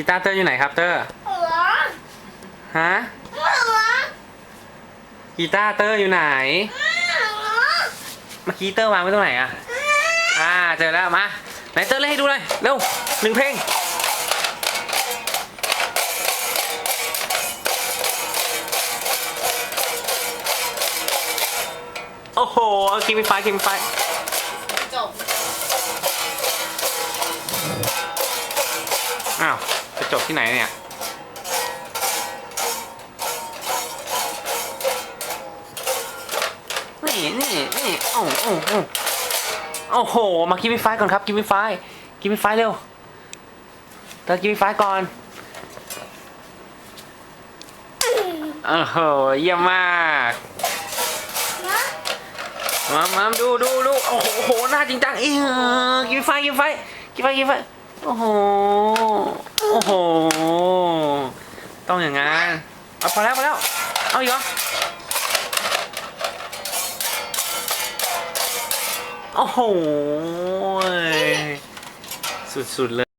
กีตาร์เตอร์อยู่ไหนครับเตอร์หัวฮะหัวกีตาร์เตอร์อยู่ไหนหัวเมื่อกี้เตอร์วางไว้ตรงไหนอะอ่าเจอแล้วมาไหนเตอร์เล่นให้ดูเลยเร็วหนึ่งเพลงโอ้โหกินไฟกินไฟจบอ้าว จะจบที่ไหนเนี่ย นี่นี่นี่โอ้โอ้โอ้โอ้โห มากินไฟก่อนครับ กินไฟ กินไฟเร็วเธอกินไฟก่อนโอ้โห เยี่ยมมากมามาดูดูดูโอ้โห หน้าจริงจังอีเออกินไฟ กินไฟ กินไฟ กินไฟ โอ้โห อ้โห ต้องอย่างงั้นเอาพอแล้วพอแล้ว เอาอีกเหรอโอ้โห สุดๆเลย